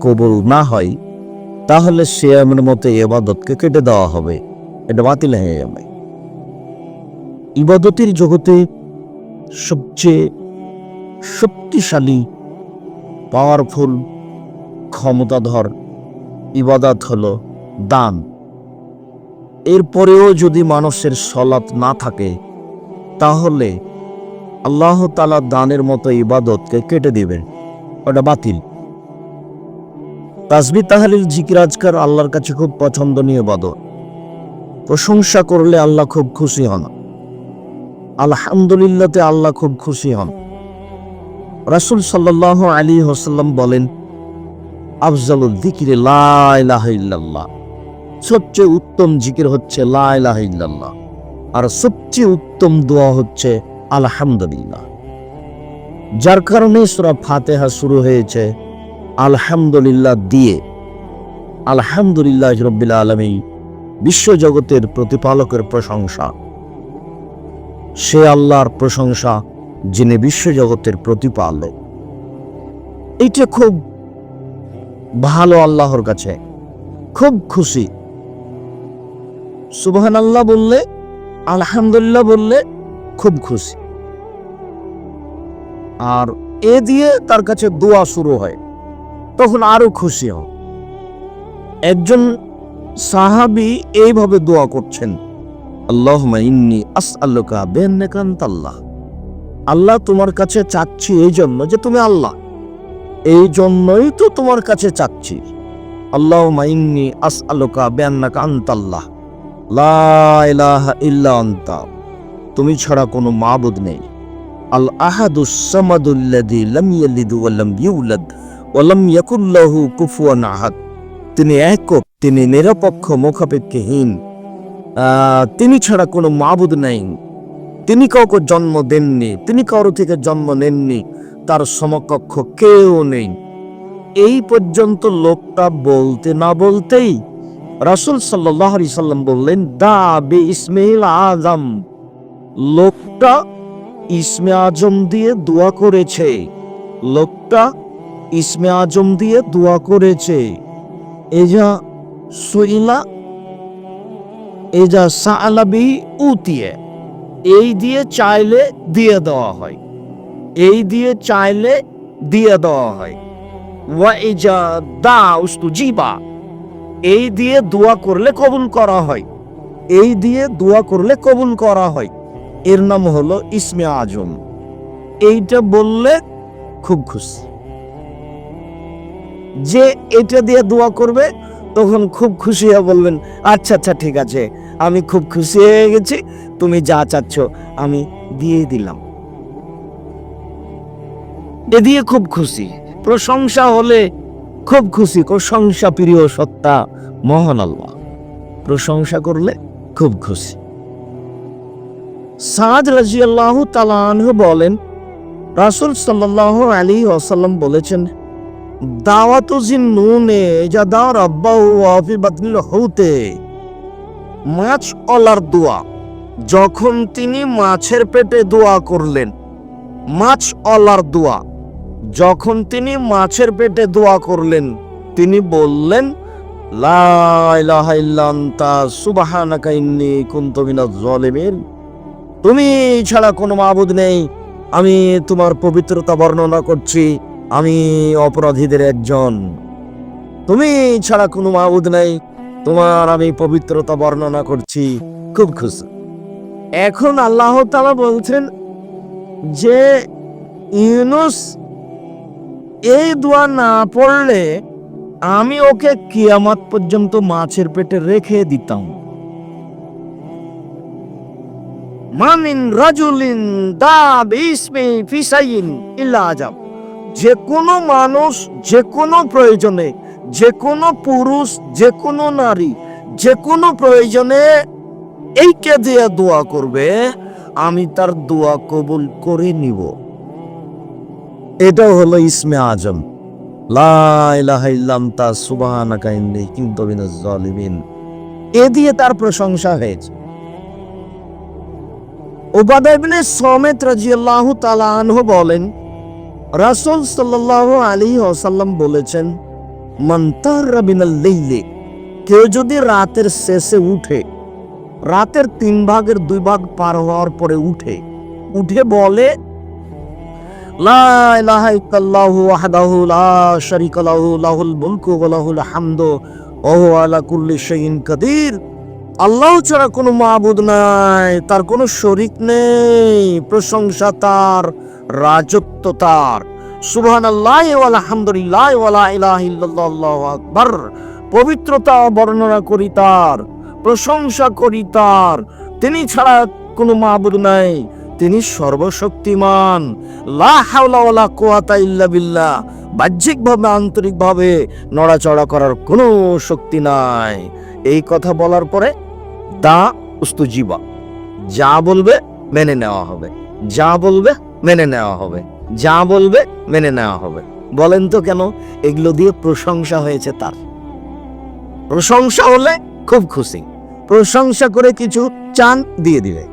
কবুল না হয়, তাহলে সে এমন মতো এবাদতকে কেটে দেওয়া হবে। এটা বাতিল হয়ে যাবে। ইবাদতের জগতে সবচেয়ে শক্তিশালী পাওয়ারফুল ক্ষমতাধর ইবাদত হলো দান। এরপরেও যদি মানুষের সলাৎ না থাকে, তাহলে আল্লাহ তালা দানের মতো ইবাদতকে কেটে দিবেন। ওটা বাতিল। তাসবি তাহালিল জিকির আজকার আল্লাহর কাছে খুব পছন্দনীয় ইবাদত প্রশংসা করলে আল্লাহ খুব খুশি হন। আলহামদুলিল্লাহতে আল্লাহ খুব খুশি হন। রাসুল সাল্লাহ আলী হোসাল্লাম বলেন, আফজালুল দিকিরে লাহ সবচেয়ে উত্তম জিকির হচ্ছে লাহ আর সবচেয়ে উত্তম দোয়া হচ্ছে আলহামদুলিল্লাহ। যার কারণে সুরা ফাতেহা শুরু হয়েছে। আলহামদুলিল্লাহ দিয়ে আলহামদুলিল্লাহ রব্বিল আলমী বিশ্বজগতের প্রতিপালকের প্রশংসা। সে আল্লাহর প্রশংসা যিনি বিশ্বজগতের প্রতিপালক। এইটা খুব ভালো আল্লাহর কাছে, খুব খুশি। সুবহান আল্লাহ বললে, আলহামদুলিল্লাহ বললে খুব খুশি। আর এ দিয়ে তার কাছে দোয়া শুরু হয়। তখন আরও খুশি হন একজন সাহাবি এইভাবে দোয়া করছেন আল্লাহ আল্লাহ তোমার কাছে চাচ্ছি এই জন্য যে তুমি আল্লাহ। এই জন্যই তো তোমার কাছে চাচ্ছি। আল্লাহ ইন্নি আসআলুকা বেন্নাকা আন্তাল্লাহ। লা ইলাহা ইল্লা তুমি ছাড়া কোনো মাবুদ নেই। আল আহাদুস সামাদুল্লাযী লাম ইয়ালিদ ইউলাদ। ওয়া লাম ইয়াকুল লাহু কুফুয়ান আহাদ। তিনি একক তিনি নিরপেক্ষ মুখাপেক্ষহীন। তিনি ছাড়া কোনো মাবুদ নেই। তিনি কাউকে জন্ম দেননি, তিনি কারও থেকে জন্ম নেননি, তার সমকক্ষ কেউ নেই। এই পর্যন্ত লোকটা বলতে না বলতেই রাসূল সাল্লাহ সাল্লাম বললেন, দা বে ইসমাইল আজম। লোকটা ইসমে আজম দিয়ে দোয়া করেছে। লোকটা ইসমে আজম দিয়ে দোয়া করেছে। এজা সুইলা, এজা সালাবি উতিয়ে। এই দিয়ে চাইলে দিয়ে দেওয়া হয়। এই দিয়ে চাইলে দিয়ে দেওয়া হয়। ওয়া এজা দা উস্তু জিবা। এই দিয়ে দোয়া করলে কবুল করা হয়। এই দিয়ে দোয়া করলে কবুল করা হয়। এর নাম হলো ইসমে আজম। এইটা বললে খুব খুশি। যে এটা দিয়ে দোয়া করবে, তখন খুব খুশি হয়ে বলবেন আচ্ছা আচ্ছা ঠিক আছে, আমি খুব খুশি হয়ে গেছি, তুমি যা চাচ্ছ, আমি দিয়ে দিলাম। এ দিয়ে খুব খুশি। প্রশংসা হলে খুব খুশি, প্রশংসা প্রিয় সত্তা, মহান আল্লাহ। প্রশংসা করলে খুব খুশি। সাদ রাজিয়াল্লাহ তালানহ বলেন, রাসুল সাল্লাহ আলী ওসাল্লাম বলেছেন দাওয়াতু জিন নুনে যা দাওয়ার আব্বা ওয়াফি বাতিল হউতে, মাছ অলার দোয়া। যখন তিনি মাছের পেটে দোয়া করলেন, মাছ অলার দোয়া। যখন তিনি মাছের পেটে দোয়া করলেন, তিনি বললেন তুমি ছাড়া কোনো মাবুদ নেই, আমি তোমার পবিত্রতা বর্ণনা করছি আমি অপরাধীদের একজন। তুমি ছাড়া কোনো মাবুদ নাই। তোমার আমি পবিত্রতা বর্ণনা করছি। খুব খুশি। এখন আল্লাহ তাআলা বলছেন যে, ইউনুস, এই দোয়া না পড়লে আমি ওকে কিয়ামত পর্যন্ত মাছের পেটে রেখে দিতাম। মামিন রাজুলিন দা বিসমি ফিসাইন ইল্লা আজাব যে কোনো মানুষ যে কোনো প্রয়োজনে যে কোনো পুরুষ যে কোনো নারী যে কোনো প্রয়োজনে এইকে দিয়ে দোয়া করবে, আমি তার দোয়া কবুল করে নিব। এটা হলো ইসমে আজম। জালিমিন। এ দিয়ে তার প্রশংসা হয়েছে। আনহু বলেন রাসূল সাল্লাল্লাহু আলাইহি ওয়াসাল্লাম বলেছেন মন্তাররা বিনাল কেউ যদি রাতের শেষে উঠে, রাতের তিন ভাগের দুই ভাগ পার হওয়ার পরে উঠে উঠে বলে আল্লাহ ছাড়া কোনো মাবুদ নাই, তার কোনো শরিক নেই, প্রশংসা তার রাজত্ব তার। সুবহান আল্লাহ আলহামদুলিল্লাহ আকবার। পবিত্রতা বর্ণনা করি তার, প্রশংসা করি তার। তিনি ছাড়া কোনো মাবুদ নাই, তিনি সর্বশক্তিমান। লা হাওলা ওয়ালা ইল্লা বিল্লাহ। বাহ্যিকভাবে, আন্তরিকভাবে নড়াচড়া করার কোনো শক্তি নাই। এই কথা বলার পরে দা উস্তু জীবা যা বলবে মেনে নেওয়া হবে। যা বলবে মেনে নেওয়া হবে। যা বলবে মেনে নেওয়া হবে। বলেন তো কেন এগুলো দিয়ে প্রশংসা হয়েছে তার? প্রশংসা হলে খুব খুশি। প্রশংসা করে কিছু চান দিয়ে দিবে।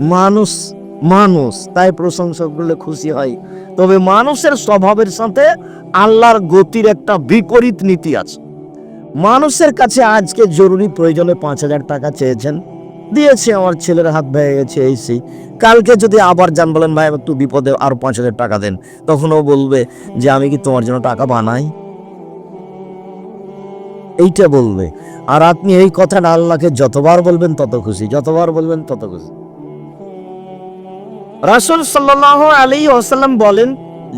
মানুষ মানুষ, তাই প্রশংসা করলে খুশি হয়। তবে মানুষের স্বভাবের সাথে আল্লাহর গতির একটা বিপরীত নীতি আছে। মানুষের কাছে আজকে জরুরি প্রয়োজনে পাঁচ হাজার টাকা চেয়েছেন। দিয়েছে আমার ছেলের হাত ভেঙে গেছে, এই সেই। কালকে যদি আবার যান বলেন, ভাই, একটু বিপদে আরও পাঁচ হাজার টাকা দেন। তখন ও বলবে যে, আমি কি তোমার জন্য টাকা বানাই? এইটা বলবে। আর আপনি এই কথাটা আল্লাহকে যতবার বলবেন তত খুশি, যতবার বলবেন তত খুশি। রাসূল সাল্লাল্লাহু আলাইহি ওয়াসাল্লাম বলেন,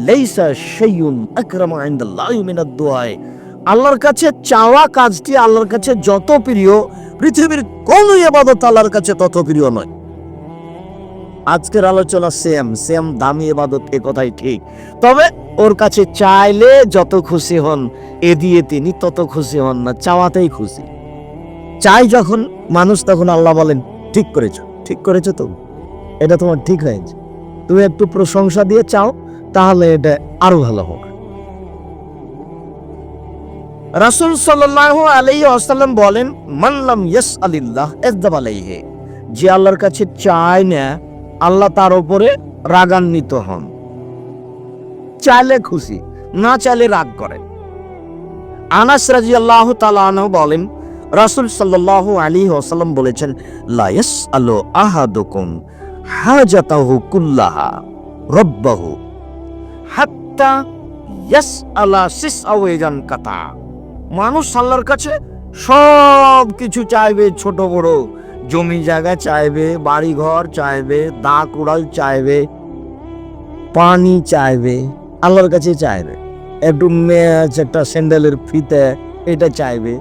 লাইসা শাইউন আকরামু ইনদাল্লাহি মিনাদ দুআ আল্লাহর কাছে চাওয়া কাজটি আল্লাহর কাছে যত প্রিয়, পৃথিবীর কোন ইবাদত আল্লাহর কাছে তত প্রিয় নয়। আজকের আলোচনা সেম সেম দামি ইবাদত এ কথাই ঠিক। তবে ওর কাছে চাইলে যত খুশি হন, এ দিয়ে তিনি তত খুশি হন না, চাওয়াতেই খুশি। চাই যখন মানুষ, তখন আল্লাহ বলেন, ঠিক করেছ ঠিক করেছ তো? এটা তোমার ঠিক হয়েছে। তুমি একটু প্রশংসা দিয়ে চাও, তাহলে এটা আরও ভালো হোক রাসূল সাল্লাল্লাহু আলাইহি ওয়াসাল্লাম বলেন মানলাম ইয়াস আলিল্লাহ এজদাব আলাইহি। যে আল্লাহর কাছে চায় না আল্লাহ তার ওপরে রাগান্বিত হন। চাইলে খুশি, না চাইলে রাগ করেন আনাস রাদিয়াল্লাহু তাআলা আনহু বলেন, রাসূল সাল্লাল্লাহু আলাইহি ওয়াসাল্লাম বলেছেন, লা ইয়াসআলু আহাদুকুম হাজাতাহু কুল্লাহা রব্বাহু হাত্তা ইয়াসআলা সিসআওয়াজান কাতা। মানুষ আল্লাহর কাছে সব কিছু চাইবে, ছোট বড়। জমি জায়গা চাইবে বাড়ি ঘর চাইবে দা কুড়াল চাইবে, পানি চাইবে, আল্লাহর কাছে চাইবে। একটু ম্যাচ একটা স্যান্ডেলের ফিতে এটা চাইবে,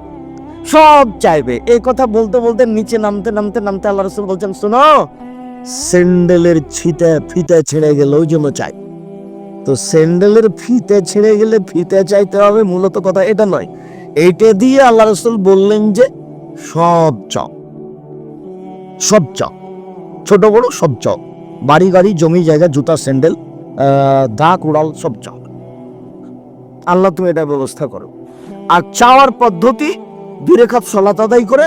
সব চাইবে। এই কথা বলতে বলতে নিচে নামতে নামতে নামতে আল্লাহ রসুল বলছেন, শোনো, স্যান্ডেলের ছিতে ফিতে ছেড়ে গেল ওই জন্য চাই। তো স্যান্ডেলের ফিতে ছেড়ে গেলে ফিতে চাইতে হবে, মূলত কথা এটা নয়। এইটা দিয়ে আল্লাহ রসুল বললেন যে, সব চাও। সব চক ছোট বড় সব চক বাড়ি গাড়ি, জমি জায়গা, জুতা, স্যান্ডেল দা কুড়াল সব চক আল্লাহ তুমি এটা ব্যবস্থা করো। আর চাওয়ার পদ্ধতি, দুরেখাত সলাত আদায় করে,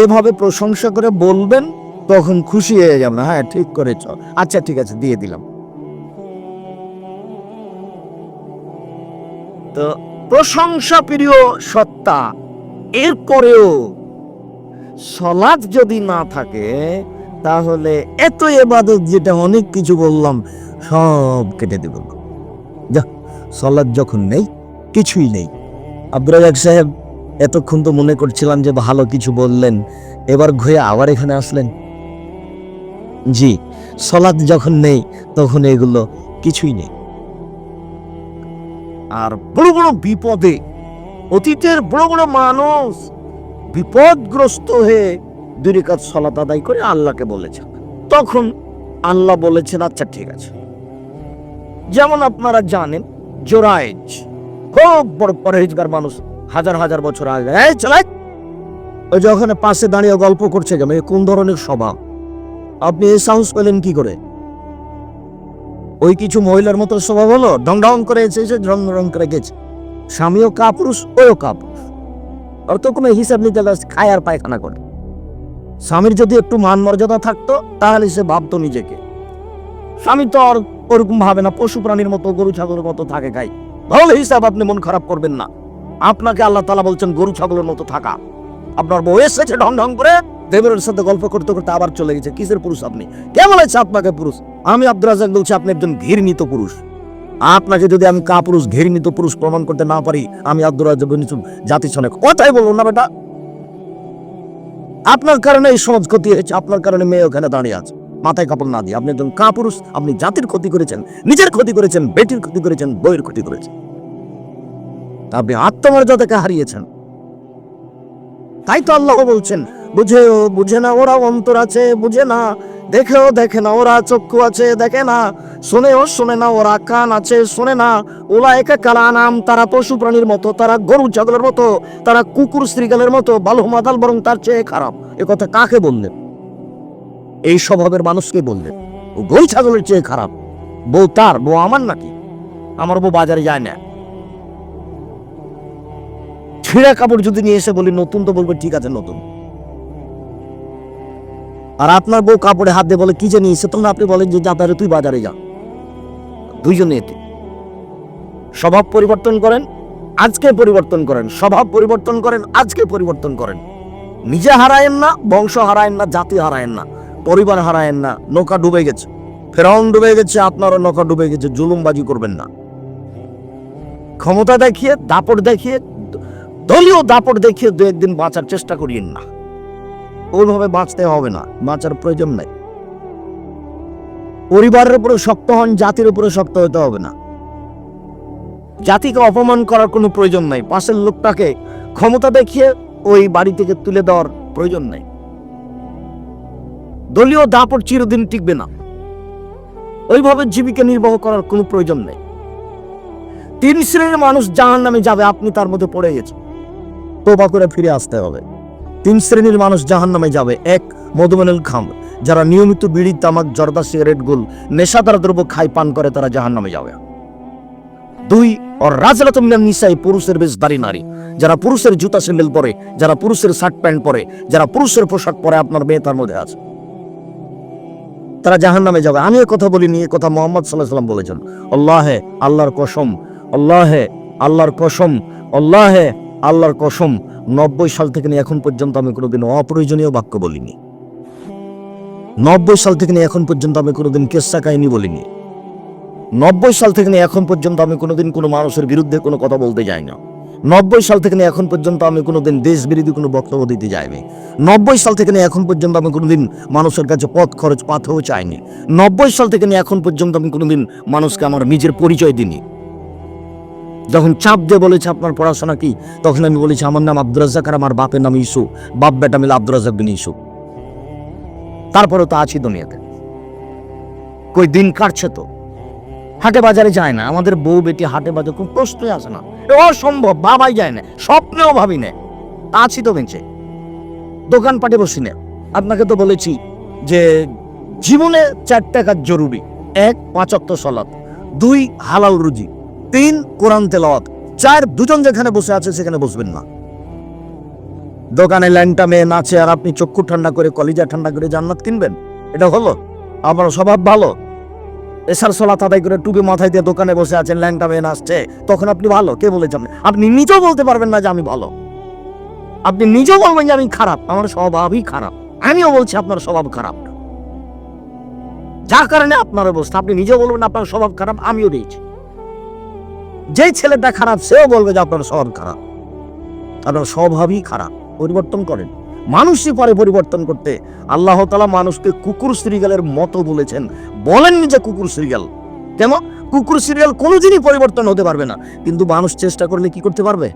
এভাবে প্রশংসা করে বলবেন, তখন খুশি হয়ে যাবেন হ্যাঁ ঠিক করেছ। আচ্ছা ঠিক আছে, দিয়ে দিলাম। তো প্রশংসা প্রিয় সত্তা, এরপরেও সলাদ যদি না থাকে, তাহলে এত এবাদত যেটা অনেক কিছু বললাম, সব কেটে দেব। যা সলাদ যখন নেই, কিছুই নেই। আব্দুল রাজাক সাহেব, এতক্ষণ তো মনে করছিলাম যে ভালো কিছু বললেন, এবার ঘুরে আবার এখানে আসলেন। জি সলাদ যখন নেই, তখন এগুলো কিছুই নেই। আর বড় বড় বিপদে, অতীতের বড় বড় মানুষ বিপদগ্রস্ত হয়ে দুই কাজ সলাত আদায় করে আল্লাহকে বলেছে। তখন আল্লাহ বলেছেন আচ্ছা ঠিক আছে। যেমন আপনারা জানেন জোরাইজ খুব বড় পরহেজগার মানুষ, হাজার হাজার বছর আগে, এই, চলে ওই যে ওখানে পাশে দাঁড়িয়ে গল্প করছে, এ কোন ধরনের স্বভাব? আপনি এই সাহস পেলেন কি করে? ওই কিছু মহিলার মতো স্বভাব হলো, ঢং ঢং করে এসে ঢং ঢং করে গেছে। স্বামীও কাপুরুষ ওও কাপুরুষ। ওর তো কোনো হিসাব নিতে খায় আর পায়খানা করে। স্বামীর যদি একটু মান মর্যাদা থাকতো, তাহলে সে ভাবতো নিজেকে। স্বামী তো আর ওরকম ভাবে না, পশু প্রাণীর মতো, গরু ছাগলের মতো থাকে খাই। তাহলে হিসাব আপনি মন খারাপ করবেন না। আপনাকে আল্লাহ তালা বলছেন, গরু ছাগলের মতো থাকা। আপনার বউ এসেছে ঢং ঢং করে দেবের সাথে গল্প করতে করতে আবার চলে গেছে। কিসের পুরুষ আপনি? কে বলেছে আপনাকে পুরুষ? আমি আব্দুল রাজাক বলছি, আপনি একজন ঘৃণিত পুরুষ। আপনাকে যদি আমি কা পুরুষ ঘৃণিত পুরুষ প্রমাণ করতে না পারি, আমি আব্দুল জাতি শোনে কথাই বলব না বেটা। আপনার কারণে এই সমাজ ক্ষতি হয়েছে, আপনার কারণে মেয়ে ওখানে দাঁড়িয়ে আছে। মাথায় কাপড় না দিয়ে। আপনি একজন কা পুরুষ আপনি জাতির ক্ষতি করেছেন, নিজের ক্ষতি করেছেন, বেটির ক্ষতি করেছেন বইয়ের ক্ষতি করেছেন। আপনি আত্মমর্যাদাকে হারিয়েছেন। তাই তো আল্লাহ বলছেন, বুঝেও বুঝে না ওরা অন্তর আছে, বুঝে না। দেখেও দেখে না, ওরা চক্ষু আছে, দেখে না। শোনেও শোনে না, ওরা কান আছে, শোনে না। ওলা একা কালা নাম তারা পশু প্রাণীর মতো, তারা গরু ছাগলের মতো, তারা কুকুর শ্রীগালের মতো বালু মাদাল বরং তার চেয়ে খারাপ। এ কথা কাকে বললেন? এই স্বভাবের মানুষকে বললেন ও গরু ছাগলের চেয়ে খারাপ। বউ তার, বউ আমার নাকি? আমার বউ বাজারে যায় না। ছিঁড়া কাপড় যদি নিয়ে এসে বলি, নতুন তো বলবে, ঠিক আছে, নতুন। আর আপনার বউ কাপড়ে হাত দিয়ে বলে, কি যে নিয়েছে তখন আপনি বলেন যে যাতারে তুই বাজারে যা। দুইজনে এতে। স্বভাব পরিবর্তন করেন, আজকে পরিবর্তন করেন। স্বভাব পরিবর্তন করেন, আজকে পরিবর্তন করেন। নিজে হারায়েন না, বংশ হারায়েন না, জাতি হারায়েন না, পরিবার হারায়েন না, নৌকা ডুবে গেছে। ফেরাউন ডুবে গেছে, আপনারও নৌকা ডুবে গেছে, জুলুমবাজি করবেন না। ক্ষমতা দেখিয়ে, দাপট দেখিয়ে, দলীয় দাপট দেখিয়ে দু একদিন বাঁচার চেষ্টা করিয়েন না। ওইভাবে বাঁচতে হবে না, বাঁচার প্রয়োজন নাই। পরিবারের উপরে শক্ত হন, জাতির উপরে শক্ত হতে হবে না। জাতিকে অপমান করার কোনো প্রয়োজন নাই, পাশের লোকটাকে ক্ষমতা দেখিয়ে ওই বাড়ি থেকে তুলে দেওয়ার প্রয়োজন নাই। দলীয় দাপট চিরদিন টিকবে না। ওইভাবে জীবিকা নির্বাহ করার কোনো প্রয়োজন নেই। তিন শ্রেণির মানুষ জাহান নামে যাবে, আপনি তার মধ্যে পড়ে গেছেন। তোবা করে ফিরে আসতে হবে। তিন শ্রেণির মানুষ জাহান নামে যাবে। এক মধুমেনুল খাম, যারা নিয়মিত বিড়ি, তামাক, জর্দা, সিগারেট, গুল, নেশাদার দ্রব্য খাই পান করে, তারা জাহান নামে যাবে। দুই আর রাজরাত নিসাই, পুরুষের বেশ দাড়ি নারী, যারা পুরুষের জুতা স্যান্ডেল পরে, যারা পুরুষের শার্ট প্যান্ট পরে, যারা পুরুষের পোশাক পরে, আপনার মেয়ে তার মধ্যে আছে। তারা জাহান নামে যাবে। আমি কথা বলিনি, এ কথা মোহাম্মদ সাল্লাহ সাল্লাম বলেছেন। আল্লাহে আল্লাহর কসম, আল্লাহে আল্লাহর কসম, আল্লাহে আল্লাহর কসম, নব্বই সাল থেকে নিয়ে এখন পর্যন্ত আমি কোনোদিন অপ্রয়োজনীয় বাক্য বলিনি। নব্বই সাল থেকে নিয়ে এখন পর্যন্ত আমি কোনোদিন কেসা কাহিনী বলিনি। নব্বই সাল থেকে নিয়ে এখন পর্যন্ত আমি কোনোদিন কোনো মানুষের বিরুদ্ধে কোনো কথা বলতে যাই না নব্বই সাল থেকে নিয়ে এখন পর্যন্ত আমি কোনোদিন দেশ বিরোধী কোনো বক্তব্য দিতে যাইনি। নব্বই সাল থেকে নিয়ে এখন পর্যন্ত আমি কোনোদিন মানুষের কাছে পথ খরচ পাথেও চাইনি। নব্বই সাল থেকে নিয়ে এখন পর্যন্ত আমি কোনোদিন মানুষকে আমার নিজের পরিচয় দিনি যখন চাপ দিয়ে বলেছে, আপনার পড়াশোনা কি? তখন আমি বলেছি, আমার নাম আব্দুর রাজাক আর আমার বাপের নাম ইসু বাপ বেটা মিলে আব্দুর রাজ্জাক বিন ইসু তারপরে তো আছি দুনিয়াতে। কই, দিন কাটছে তো। হাটে বাজারে যায় না। আমাদের বউ বেটি হাটে বাজারে কোনো প্রশ্নই আসে না। অসম্ভব বাবাই যায় না। স্বপ্নেও ভাবি না। আছি তো বেঁচে দোকানপাটে বসি না। আপনাকে তো বলেছি যে, জীবনে চারটা কাজ জরুরি। এক পাঁচক্ত সলাৎ। দুই, হালাল রুজি। তিন কোরআন তেলাওয়াত। চার দুজন যেখানে বসে আছে, সেখানে বসবেন না। দোকানে ল্যাংটা মেয়ে নাচে আর আপনি চক্ষু ঠান্ডা করে, কলিজা ঠান্ডা করে জান্নাত কিনবেন? এটা হলো? আমার স্বভাব ভালো? এসার সলাত আদায় করে টুপি মাথায় দিয়ে দোকানে বসে আছেন, ল্যাংটা মেয়ে নাচছে, তখন আপনি ভালো? কে বলেছেন আপনি? নিজেও বলতে পারবেন না যে আমি ভালো। আপনি নিজেও বলবেন যে আমি খারাপ, আমার স্বভাবই খারাপ। আমিও বলছি আপনার স্বভাব খারাপ। যার কারণে আপনার অবস্থা, আপনি নিজেও বলবেন আপনার স্বভাব খারাপ, আমিও দিয়েছি যেই ছেলেটা খারাপ, সেও বলবে যে আপনার স্বভাব খারাপ। আপনার স্বভাবই খারাপ। পরিবর্তন করেন। মানুষই পারে পরিবর্তন করতে। আল্লাহ তালা মানুষকে কুকুর শ্রীগালের মতো বলেছেন। বলেননি যে কুকুর শ্রীগাল কেন? কুকুর শ্রীগাল কোনোদিনই পরিবর্তন হতে পারবে না। কিন্তু মানুষ চেষ্টা করলে কি করতে পারবে?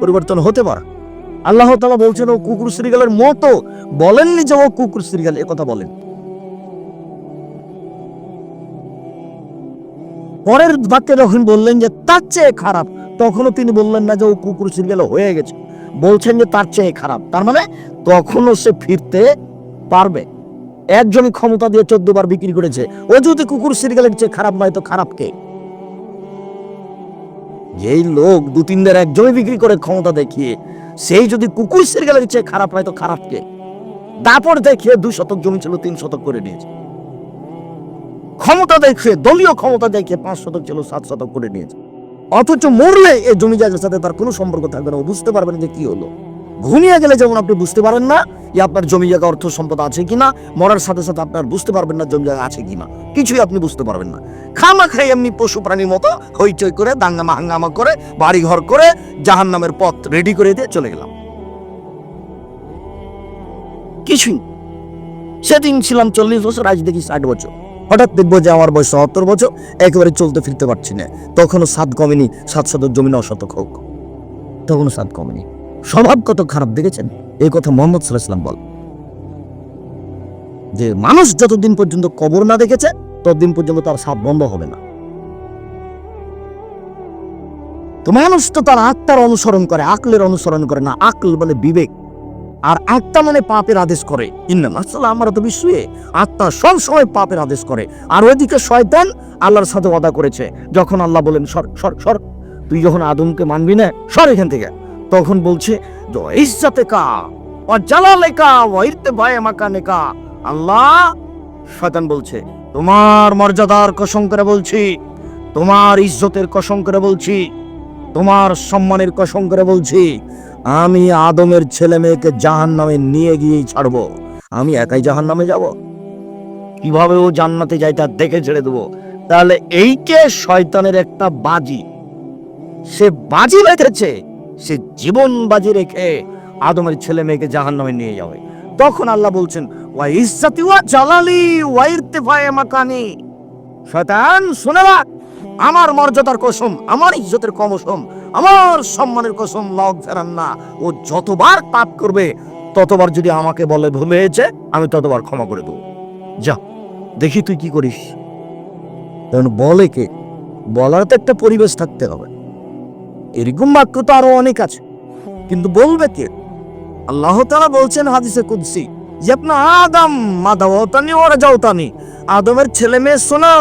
পরিবর্তন হতে পারে। আল্লাহ তালা বলছেন, ও কুকুর শ্রীগালের মতো। বলেননি যে ও কুকুর এ কথা বলেন। পরের বাক্যে যখন বললেন যে, তার চেয়ে খারাপ, তখনও তিনি বললেন না যে, ও কুকুর সিরিয়াল হয়ে গেছে। বলছেন যে, তার চেয়ে খারাপ। তার মানে তখনও সে ফিরতে পারবে। একজন ক্ষমতা দিয়ে চোদ্দ বার বিক্রি করেছে। ও যদি কুকুর সিরিয়ালের চেয়ে খারাপ নয়, তো খারাপ কে? যেই লোক দু তিনদের একজনই বিক্রি করে ক্ষমতা দেখিয়ে, সেই যদি কুকুর সিরিয়ালের চেয়ে খারাপ হয়, তো খারাপ কে? দাপট দেখিয়ে দুই শতক জমি ছিল, তিন শতক করে নিয়েছে। ক্ষমতা দেখে, দলীয় ক্ষমতা দেখে পাঁচ শতক ছিল, সাত শতক করে নিয়েছে। অথচ মরলে এই জমি জায়গার সাথে তার কোনো সম্পর্ক থাকবে না। বুঝতে পারবেন যে কি হলো। ঘুমিয়ে গেলে যেমন আপনি বুঝতে পারেন না যে আপনার জমি জায়গা অর্থ সম্পদ আছে কিনা, মরার সাথে সাথে আপনার বুঝতে পারবেন না জমি জায়গা আছে কিনা। কিছুই আপনি বুঝতে পারবেন না। খামা খাই এমনি পশু প্রাণীর মতো হইচই করে, দাঙ্গামা হাঙ্গামা করে বাড়ি ঘর করে জাহান নামের পথ রেডি করে দিয়ে চলে গেলাম। কিছুই সেদিন ছিলাম চল্লিশ বছর, আজ দেখি ষাট বছর। হঠাৎ দেখব যে আমার বয়স সত্তর বছর, একেবারে চলতে ফিরতে পারছি না। তখনও সাত কমেনি সাত শতক জমি অশতক হোক। তখনও সাত কমেনি স্বভাব কত খারাপ, দেখেছেন? এই কথা মোহাম্মদ সাল্লাহাম বল যে মানুষ যতদিন পর্যন্ত কবর না দেখেছে, ততদিন পর্যন্ত তার সাপ বন্ধ হবে না। তো মানুষ তো তার আত্মার অনুসরণ করে, আকলের অনুসরণ করে না। আকল বলে বিবেক। আর আত্মা মানে পাপের আদেশ করে। ইন্না তো বিশ্বয়ে আত্মা সব সময় পাপের আদেশ করে। আর ওইদিকে শয়তান আল্লাহর সাথে ওয়াদা করেছে। যখন আল্লাহ বলেন, সর সর সর, তুই যখন আদমকে মানবি না, সর এখান থেকে। তখন বলছে ইজ্জাতে কা ও জালালে কা ও ইরতে ভয়ে আল্লাহ শয়তান বলছে, তোমার মর্যাদার কসম করে বলছি, তোমার ইজ্জতের কসম করে বলছি, তোমার সম্মানের কসম করে বলছি আমি আদমের ছেলে মেয়েকে জাহান নামে নিয়ে গিয়েই ছাড়বো। আমি একাই জাহান নামে যাব। কীভাবে ও জান্নাতে যায় তা দেখে ছেড়ে দেবো। তাহলে এইকে শয়তানের একটা বাজি? সে বাজি বেঁধেছে। সে জীবন বাজি রেখে আদমের ছেলে মেয়েকে জাহান নামে নিয়ে যাবে। তখন আল্লাহ বলছেন, ওয়া ইজ্জাতি ওয়া জালালি ওয়া ইরতিফায়ে মাকানি। শয়তান, শুনে রাখ। আমার মর্যাদার কসম, আমার ইজ্জতের কমসম। আমার সম্মানের কসম লগ ফেরান না। ও যতবার পাপ করবে, ততবার যদি আমাকে বলে ভুল হয়েছে, আমি ততবার ক্ষমা করে দেবো। যা, দেখি তুই কি করিস। কারণ বলে কে? বলার তো একটা পরিবেশ থাকতে হবে। এরকম বাক্য তো আরও অনেক আছে। কিন্তু বলবে কে? আল্লাহ বলছেন হাদিসে কুদ্সি যে আপনার আদম মাদাওতানি ওরা যাওতানি আদমের ছেলে মেয়ে, শোনা।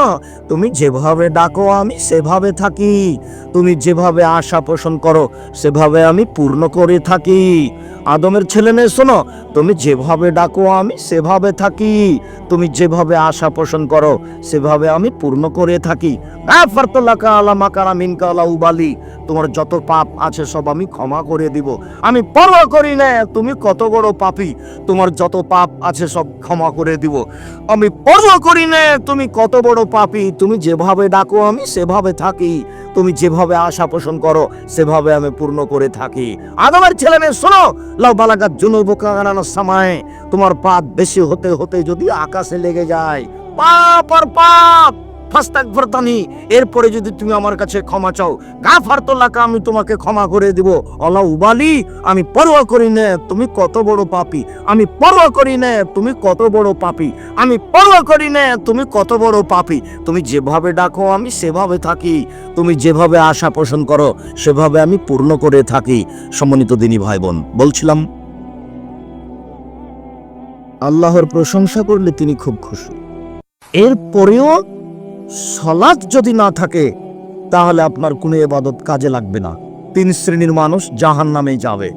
তুমি যেভাবে ডাকো, আমি সেভাবে থাকি। তুমি যেভাবে আশা পোষণ করো, সেভাবে আমি পূর্ণ করে থাকি। আদমের ছেলে মেয়ে, শোনো, তুমি যেভাবে ডাকো, আমি সেভাবে থাকি। তুমি যেভাবে আশা পোষণ করো, সেভাবে আমি পূর্ণ করে থাকি। উবালি তোমার যত পাপ আছে, সব আমি ক্ষমা করে দিব। আমি পরোয়া করি না, তুমি কত বড় পাপী। তোমার যত পাপ আছে, সব ক্ষমা করে দিব। আমি পরোয়া করি না, তুমি কত বড় পাপী। তুমি যেভাবে ডাকো, আমি সেভাবে থাকি। তুমি যেভাবে আশা পোষণ করো, সেভাবে আমি পূর্ণ করে থাকি। আদমের ছেলে মেয়ে, শোনো! লাউ বালাগাত বোকা আনানোর সময়, তোমার পাপ বেশি হতে হতে যদি আকাশে লেগে যায়, পাপ আর পাপ! ফাস্তাক ভরতানি। এরপরে যদি তুমি আমার কাছে ক্ষমা চাও গাফার তোল্লাকা আমি তোমাকে ক্ষমা করে দিব। অলা উবালি আমি পরোয়া করি না, তুমি কত বড় পাপি। আমি পরোয়া করি না, তুমি কত বড় পাপি। আমি পরোয়া করি না, তুমি কত বড় পাপি। তুমি যেভাবে ডাকো, আমি সেভাবে থাকি। তুমি যেভাবে আশা পোষণ করো, সেভাবে আমি পূর্ণ করে থাকি। সম্মানিত দিনী ভাই বোন বলছিলাম, আল্লাহর প্রশংসা করলে তিনি খুব খুশি। এরপরেও সলাৎ যদি না থাকে, তাহলে আপনার কোনো এবাদত কাজে লাগবে না। তিন শ্রেণির মানুষ জাহান নামে যাবে।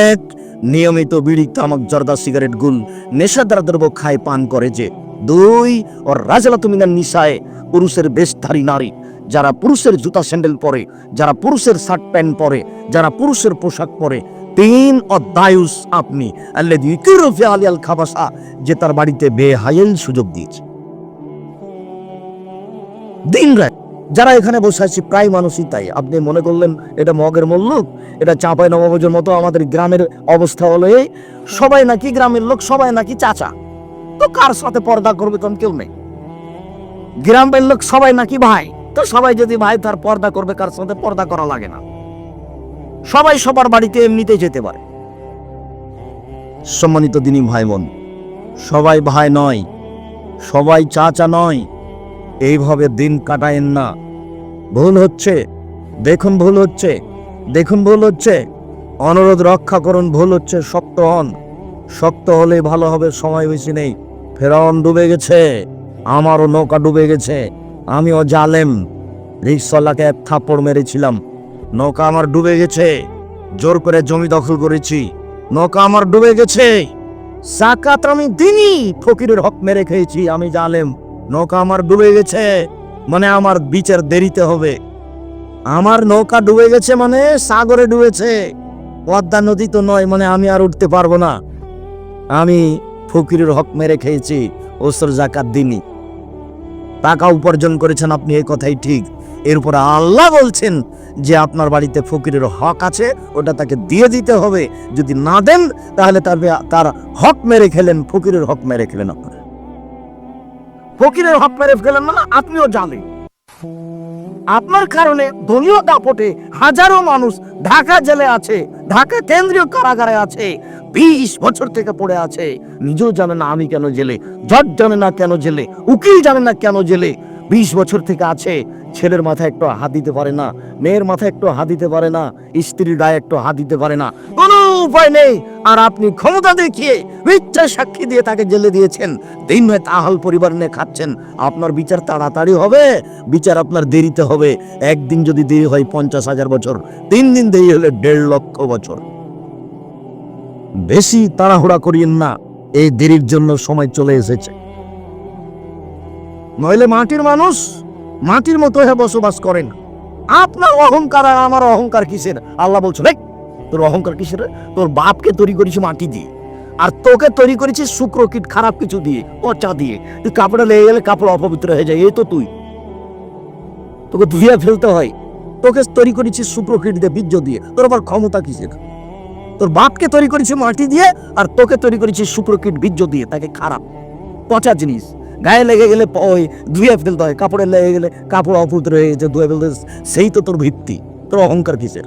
এক, নিয়মিত বিড়ি, তামাক, জর্দা, সিগারেট, গুল, নেশাদার দ্রব্য খায়, পান করে যে। দুই ও রাজলা তুমিনার নিশায় পুরুষের বেশধারী নারী। যারা পুরুষের জুতা স্যান্ডেল পরে, যারা পুরুষের শার্ট প্যান্ট পরে, যারা পুরুষের পোশাক পরে, তিন অদায়ুস আপনি। আল্লাহ আলিয়াল খাবাসা, যে তার বাড়িতে বেহাইল সুযোগ দিয়েছে। দিন রাত যারা এখানে বসে আছে, প্রায় মানুষই তাই। আপনি মনে করলেন এটা মগের মল্লুক এটা চাঁপাই নবাবজের মতো আমাদের গ্রামের অবস্থা হলো এই। সবাই নাকি গ্রামের লোক, সবাই নাকি চাচা। তো কার সাথে পর্দা করবে তখন কেউ নেই? গ্রামের লোক সবাই নাকি ভাই। তো সবাই যদি ভাই, তার পর্দা করবে, কার সাথে পর্দা করা লাগে না? সবাই সবার বাড়িতে এমনিতে যেতে পারে। সম্মানিত দিনী ভাই বোন, সবাই ভাই নয়, সবাই চাচা নয়। এইভাবে দিন কাটায়েন না। ভুল হচ্ছে, দেখুন ভুল হচ্ছে, দেখুন ভুল হচ্ছে। অনুরোধ রক্ষা করুন, ভুল হচ্ছে, শক্ত হন। শক্ত হলে ভালো হবে, সময় বেশি নেই। ফেরাউন ডুবে গেছে, আমারও নৌকা ডুবে গেছে, আমিও জালেম। রিক্সওয়ালাকে এক থাপ্পড় মেরেছিলাম, নৌকা আমার ডুবে গেছে, জোর করে জমি দখল করেছি, নৌকা আমার ডুবে গেছে। সাকাত আমি দিনই ফকিরের হক মেরে খেয়েছি, আমি জালেম। নৌকা আমার ডুবে গেছে মানে আমার বিচার দেরিতে হবে। আমার নৌকা ডুবে গেছে মানে সাগরে ডুবেছে। পদ্মা নদী তো নয় মানে আমি আর উঠতে পারব না। আমি ফকিরের হক মেরে খেয়েছি, ওসর জাকাত দিনই টাকা উপার্জন করেছেন আপনি, এই কথাই ঠিক। এরপর আল্লাহ বলছেন যে আপনার বাড়িতে ফকিরের হক আছে, ওটা তাকে দিয়ে দিতে হবে। যদি না দেন, তাহলে তার তার হক মেরে খেলেন, ফকিরের হক মেরে খেলেন আপনার। ফকিরের হক মেরে ফেলেন মানে আপনিও জানেন আপনার কারণে দলীয় দাপটে হাজারো মানুষ ঢাকা জেলে আছে, ঢাকা কেন্দ্রীয় কারাগারে আছে, বিশ বছর থেকে পড়ে আছে। নিজেও জানে না আমি কেন জেলে, জজ জানে না কেন জেলে, উকিল জানে না কেন জেলে। বিশ বছর থেকে আছে। ছেলের মাথায় একটু হাত দিতে পারে না, মেয়ের মাথায় একটু হাত দিতে পারে না, স্ত্রীর গায়ে একটু হাত দিতে পারে না। কোনো উপায় নেই। আর আপনি ক্ষমতা দেখিয়ে মিথ্যা সাক্ষী দিয়ে তাকে জেলে দিয়েছেন। দিন নয় তাহাল পরিবার নিয়ে খাচ্ছেন। আপনার বিচার তাড়াতাড়ি হবে। বিচার আপনার দেরিতে হবে। একদিন যদি দেরি হয় পঞ্চাশ হাজার বছর, তিন দিন দেরি হলে দেড় লক্ষ বছর। বেশি তাড়াহুড়া করিয়েন না। এই দেরির জন্য সময় চলে এসেছে। নইলে মাটির মানুষ মাটির মতো হয়ে বসবাস করেন। আপনার অহংকার আর আমার অহংকার কিসের? আল্লাহ বলছো দেখ তোর অহংকার কিসের তোর বাপকে তৈরি করেছি মাটি দিয়ে আর তোকে তৈরি করেছি শুক্র, কীট, খারাপ কিছু দিয়ে, পচা দিয়ে। তুই কাপড়ে লেগে গেলে কাপড় অপবিত্র হয়ে যায় এই তো তুই। তোকে ধুয়ে ফেলতে হয়। তোকে তৈরি করেছি শুক্র, কীট দিয়ে, বীর্য দিয়ে। তোর আবার ক্ষমতা কিসের? তোর বাপকে তৈরি করেছি মাটি দিয়ে আর তোকে তৈরি করেছি শুক্র, কীট, বীর্য দিয়ে, তাকে খারাপ, পচা জিনিস। গায়ে লেগে গেলে ওই ধুয়ে ফেলতে হয়, কাপড়ে লেগে গেলে কাপড় অপবিত্র হয়ে গেছে, ধুয়ে ফেলতে সেই তো তোর ভিত্তি, তোর অহংকার কিসের?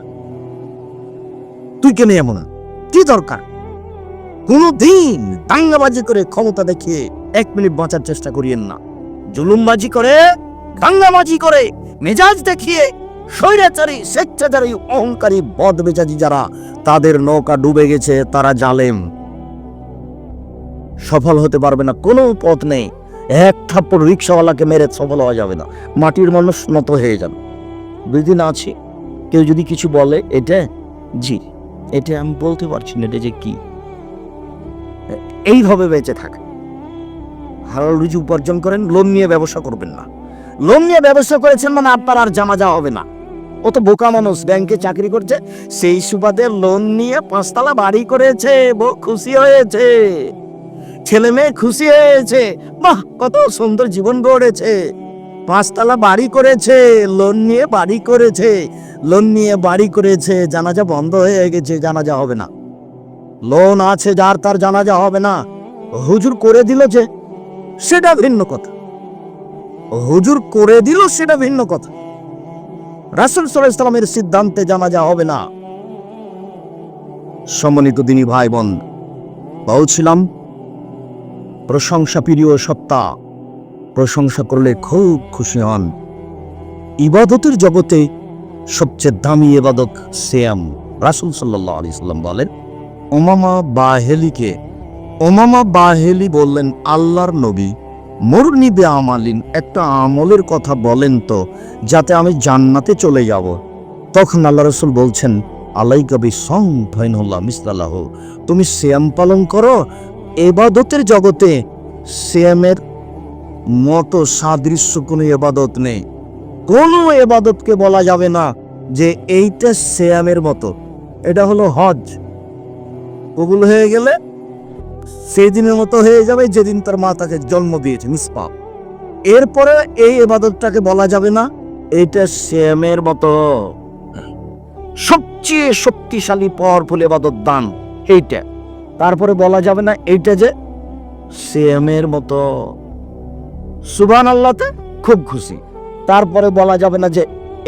তুই কেন এমন? কি দরকার? কোনো দিন দাঙ্গাবাজি করে ক্ষমতা দেখিয়ে এক মিনিট বাঁচার চেষ্টা করিয়েন না। জুলুমবাজি করে, দাঙ্গাবাজি করে, মেজাজ দেখিয়ে, স্বৈরাচারী, স্বেচ্ছাচারী, অহংকারী বদ মেজাজি যারা, তাদের নৌকা ডুবে গেছে, তারা জালেম। সফল হতে পারবে না, কোনো পথ নেই। এক থাপ্পড় রিক্সাওয়ালাকে মেরে সফল হওয়া যাবে না। মাটির মানুষ নত হয়ে যাবে। দুই দিন আছি। কেউ যদি কিছু বলে, এটা জি, এটা আমি বলতে পারছি না, এটা যে কি। এইভাবে বেঁচে থাকে। হালাল রুজি উপার্জন করেন, লোন নিয়ে ব্যবসা করবেন না। লোন নিয়ে ব্যবসা করেছেন মানে আপনার আর জামা যাওয়া হবে না। ও তো বোকা মানুষ, ব্যাংকে চাকরি করছে, সেই সুবাদে লোন নিয়ে পাঁচতলা বাড়ি করেছে খুশি হয়েছে। ছেলে মেয়ে খুশি হয়েছে। বাহ, কত সুন্দর জীবন গড়েছে। পাঁচতলা বাড়ি করেছে লোন নিয়ে বাড়ি করেছে। লোন নিয়ে বাড়ি করেছে, জানাজা বন্ধ হয়ে গেছে, জানাজা হবে না। লোন আছে যার, তার জানাজা হবে না। হুজুর করে দিল যে, সেটা ভিন্ন কথা। হুজুর করে দিল, সেটা ভিন্ন কথা। রাসুল সাল্লাহ ইসলামের সিদ্ধান্তে জানাজা হবে না। সম্মানিত দিনী ভাই বোন বলছিলাম প্রশংসা প্রিয় সত্তা, প্রশংসা করলে খুব খুশি হন। ইবাদতের জগতে সবচেয়ে দামি ইবাদত শ্যাম রাসুল সাল্লাহ আলি সাল্লাম বলেন ওমামা বাহেলিকে ওমামা বাহেলি বললেন, আল্লাহর নবী মরনিবে আমালিন একটা আমলের কথা বলেন তো, যাতে আমি জান্নাতে চলে যাব। তখন আল্লাহ রসুল বলছেন আলাই কবি সং ভৈনুল্লাহ মিসলাল্লাহ তুমি শ্যাম পালন করো এবাদতের জগতে শ্যামের মতো সাদৃশ্য কোনো এবাদত নেই। কোনো এবাদতকে বলা যাবে না যে এইটা শ্যামের মতো। এটা হলো হজ। কবুল হয়ে গেলে সেই দিনের মতো হয়ে যাবে যেদিন তার মা তাকে জন্ম দিয়েছে নিষ্পাপ এরপরে এই এবাদতটাকে বলা যাবে না, এটা শ্যামের মতো। সবচেয়ে শক্তিশালী পাওয়ারফুল এবাদত দান, এইটা। তারপরে বলা যাবে না এইটা যে শ্যামের মতো। সুবান আল্লাহতে খুব খুশি। তারপরে বলা যাবে না যে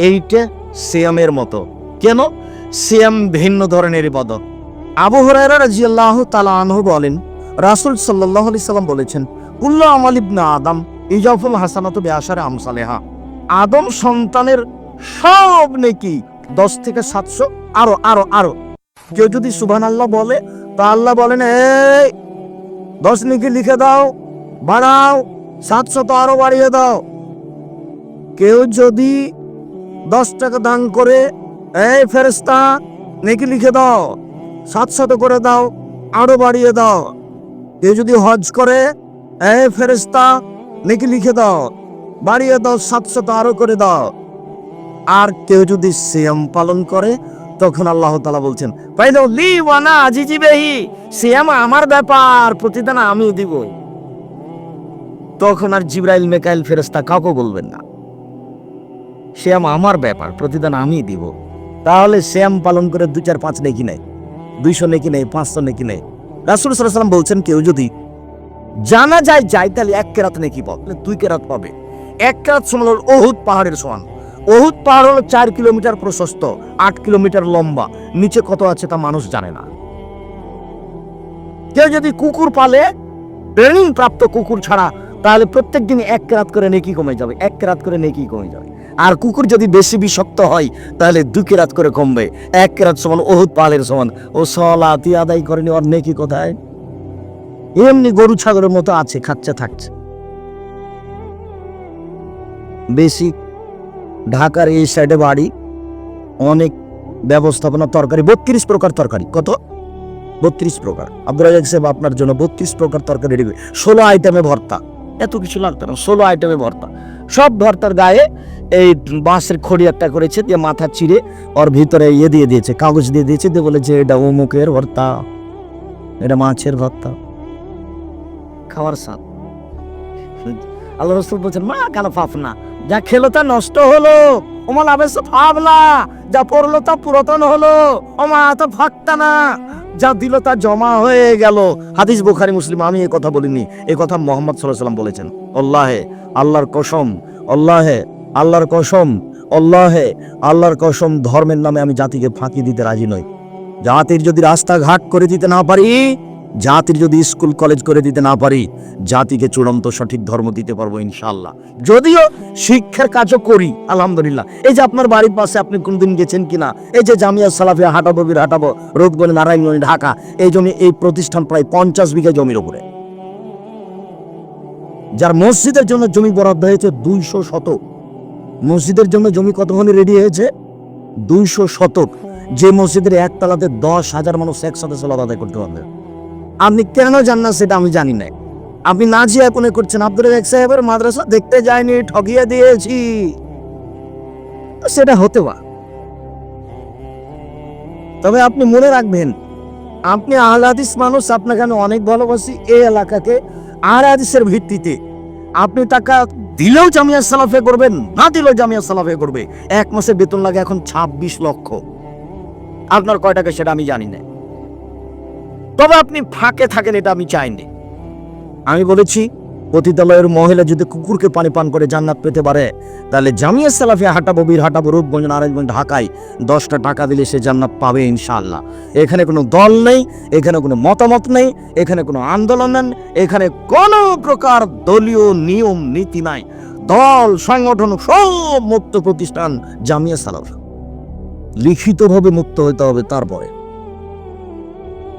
এইটা শ্যামের মতো। কেন? শ্যাম ভিন্ন ধরনের ইবাদত। আবু হুরায়রা রাদিয়াল্লাহু তাআলা আনহু বলেন, রাসূল সাল্লাল্লাহু আলাইহি সাল্লাম বলেছেন, কুল্লু আমাল ইবনে আদম, ইজাফুল হাসানাতু বিআশারি আমসালিহা। আদম সন্তানের সব নেকি দশ থেকে সাতশো, আরও আরও আরও। কেউ যদি সুবান আল্লাহ বলে তা আল্লাহ বলেন, এই, দশ নেকি লিখে দাও, বাড়াও, সাতশো তো আরও বাড়িয়ে দাও। কেউ যদি দশ টাকা দান করে, এই ফেরেস্তা নেকি লিখে দাও সাতশত করে দাও, আরও বাড়িয়ে দাও। কেউ যদি হজ করে এ ফেরেস্তা নেকি লিখে দাও, বাড়িয়ে দাও সাতশত আরও করে দাও। আর কেউ যদি সিয়াম পালন করে তখন আল্লাহ তালা বলছেন আমার ব্যাপার, প্রতিদান আমি দিব তখন আর জিব্রাইল, মেকাইল ফেরেস্তা কাউকে বলবেন না। শ্যাম আমার ব্যাপার, প্রতিদান আমি দিব। তাহলে শ্যাম পালন করে দু চার পাঁচ নেকি নেই দুইশো নেকি নেই পাঁচশো নেকি নেই রাসুল সাল্লাম বলছেন কেউ যদি জানা যায় যায়, তাহলে এক কেরাত নেকি পাবে দুই কেরাত পাবে। এক কেরাত সমান অহুত পাহাড়ের সমান। অহুত পাহাড় হলো চার কিলোমিটার প্রশস্ত, আট কিলোমিটার লম্বা। নিচে কত আছে তা মানুষ জানে না। কেউ যদি কুকুর পালে ট্রেনিং প্রাপ্ত কুকুর ছাড়া, তাহলে প্রত্যেক দিন এক কেরাত করে নেকি কমে যাবে, এক কেরাত করে নেকি কমে যাবে। আর কুকুর যদি বেশি বিষক্ত হয়, তাহলে দু কেরাত করে কমবে। এক কেরাত সমান ওহুদ পাহাড়ের সমান। ও সলাতি আদায় করেনি, ওর নেকি কোথায়? এমনি গরু ছাগলের মতো আছে, খাচ্ছে, থাকছে। বেশি ঢাকার এই সাইডে বাড়ি, অনেক ব্যবস্থাপনা তরকারি, বত্রিশ প্রকার তরকারি। কত? বত্রিশ প্রকার। আব্দুল রাজাক সাহেব, আপনার জন্য বত্রিশ প্রকার তরকারি রেডি ষোলো আইটেমে ভর্তা। এত কিছু লাগতো না। ষোলো আইটেমে ভর্তা। সব ভর্তার গায়ে এই বাঁশের খড়ি একটা করেছে, দিয়ে মাথা চিড়ে ওর ভিতরে ইয়ে দিয়ে দিয়েছে, কাগজ দিয়ে দিয়েছে, দিয়ে বলেছে, এটা অমুকের ভর্তা। এটা মাছের ভর্তা। খাওয়ার স্বাদ। আল্লাহ রসুল বলছেন মা কেন ফাফ না যা খেলো তা নষ্ট হলো। ওমাল আবেশ ফাবলা, যা পড়ল তা পুরাতন হলো। ওমা তো ফাঁকতা না যা দিল তা জমা হয়ে গেল। হাদিস বুখারি, মুসলিম, আমি এই কথা বলিনি। এই কথা মোহাম্মদ সাল্লাহ সাল্লাম বলেছেন। আল্লাহে, আল্লাহর কসম, আল্লাহে, আল্লাহর কসম, আল্লাহে, আল্লাহর কসম ধর্মের নামে আমি জাতিকে ফাঁকি দিতে রাজি নই। জাতির যদি রাস্তাঘাট করে দিতে না পারি জাতির যদি স্কুল, কলেজ করে দিতে না পারি, জাতিকে চূড়ান্ত সঠিক ধর্ম দিতে পারব ইনশাল্লাহ যদিও শিক্ষার কাজও করি, আলহামদুলিল্লাহ। এই যে আপনার বাড়ির পাশে আপনি কোনদিন গেছেন কিনা, এই যে জামিয়া সালাফিয়া হাটাবো বীর হাটাবো রোদগঞ্জ নারায়ণগঞ্জ, ঢাকা, এই জমি, এই প্রতিষ্ঠান প্রায় পঞ্চাশ বিঘা জমির উপরে। যার মসজিদের জন্য জমি বরাদ্দ হয়েছে দুইশো শতক। মসজিদের জন্য জমি কতখানি রেডি হয়েছে? দুইশো শতক। যে মসজিদের একতলাতে দশ হাজার মানুষ একসাথে সলাপ আদায় করতে পারবে। আপনি কেন জান না সেটা আমি জানি না আপনি নাজিয়া কোনে করছেন। আব্দুল রাজাক সাহেবের মাদ্রাসা দেখতে যায়নি ঠকিয়ে দিয়েছি। সেটা হতে পারে। তবে আপনি মনে রাখবেন, আপনি আহল হাদিস মানুষ, আপনাকে আমি অনেক ভালোবাসি এই এলাকাকে। আর হাদিসের ভিত্তিতে আপনি টাকা দিলেও জামিয়া সালাফে করবেন, না দিলেও জামিয়া সালাফে করবে। এক মাসে বেতন লাগে এখন ছাব্বিশ লক্ষ। আপনার কয় টাকা সেটা আমি জানি না তবে আপনি ফাঁকে থাকেন, এটা আমি চাইনি। আমি বলেছি, পতিতালয়ের মহিলা যদি কুকুরকে পানি পান করে জান্নাত পেতে পারে, তাহলে জামিয়া সালাফিয়া হাঁটাবো, বীর হাঁটাবো, রূপগঞ্জ, নারায়ণগঞ্জ, ঢাকায় দশটা টাকা দিলে সে জান্নাত পাবে ইনশাআল্লাহ। এখানে কোনো দল নেই, এখানে কোনো মতামত নেই, এখানে কোনো আন্দোলন নেই, এখানে কোনো প্রকার দলীয় নিয়ম, নীতি নাই। দল, সংগঠন সব মুক্ত প্রতিষ্ঠান জামিয়া সালাফ। লিখিতভাবে মুক্ত হতে হবে তারপরে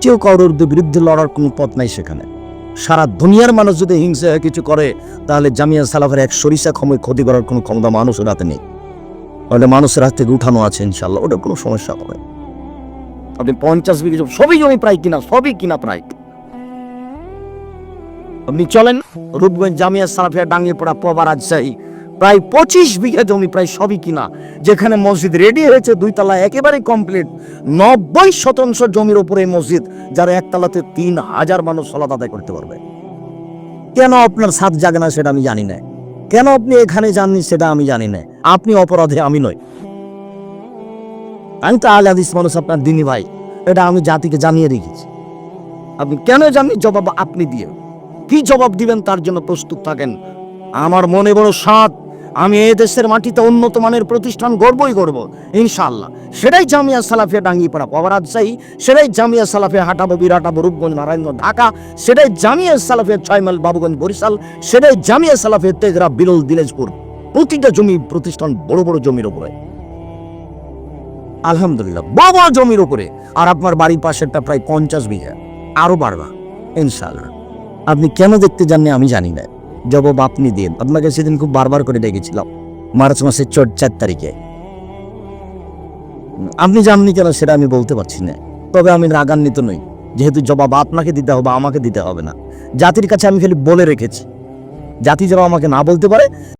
কেউ কারোর বিরুদ্ধে লড়ার কোনো পথ নাই সেখানে। সারা দুনিয়ার মানুষ যদি হিংসা কিছু করে, তাহলে জামিয়া সালাফের এক সরিষা ক্ষময় ক্ষতি করার কোনো ক্ষমতা মানুষের হাতে নেই। ওটা মানুষের হাত থেকে উঠানো আছে ইনশাল্লাহ ওটা কোনো সমস্যা হবে। আপনি পঞ্চাশ বিঘে সবই জমি প্রায় কিনা, সবই কিনা প্রায়। আপনি চলেন, রূপগঞ্জ জামিয়া সালাফিয়া ডাঙ্গিপাড়া পবা রাজশাহী প্রায় পঁচিশ বিঘা জমি প্রায় সবই কিনা। যেখানে মসজিদ রেডি হয়েছে দুই তলা একেবারে কমপ্লিট নব্বই শতাংশ জমির এই মসজিদ, যারা একতলাতে তিন হাজার মানুষ সলাত আদায় করতে পারবে। কেন আপনার সাথ জাগে না সেটা আমি জানি না। কেন আপনি এখানে যাননি সেটা আমি জানি না। আপনি অপরাধে আমি নই। আমি তো আল হাদিস মানুষ, আপনার দিনী ভাই। এটা আমি জাতিকে জানিয়ে রেখেছি। আপনি কেন জানি জবাব আপনি দিয়ে। কি জবাব দিবেন? তার জন্য প্রস্তুত থাকেন। আমার মনে বড় সাত আমি এ দেশের মাটিতে উন্নত মানের প্রতিষ্ঠান গর্বই করব, ইনশাআল্লাহ। সেটাই জামিয়া সালাফিয়া ডাঙ্গিপাড়া পাওয়া রাজশাহী সেটাই জামিয়া সালাফিয়া হাটাবো, বিরাটাবো, রূপগঞ্জ, নারায়ণগঞ্জ, ঢাকা, সেটাই জামিয়া সালাফিয়া ছয়মাইল বাবুগঞ্জ, বরিশাল, সেটাই জামিয়া সালাফিয়া তেগরা, বিরল, দিনাজপুর। প্রতিটা জমি প্রতিষ্ঠান বড় বড় জমির উপরে। আলহামদুলিল্লাহ, বড় বড় জমির উপরে। আর আপনার বাড়ির পাশেরটা প্রায় পঞ্চাশ বিঘা। আরও বাড়বা, ইনশাআল্লাহ। আপনি কেন দেখতে যাননি আমি জানি না। জবাব আপনি দিন। আপনাকে সেদিন খুব বারবার করে ডেকেছিলাম। মার্চ মাসের চোট চার তারিখে। আপনি জাননি কেন সেটা আমি বলতে পারছি না। তবে আমি রাগান্বিত নই। যেহেতু জবাব আপনাকে দিতে হবে, আমাকে দিতে হবে না। জাতির কাছে আমি খালি বলে রেখেছি। জাতি যেন আমাকে না বলতে পারে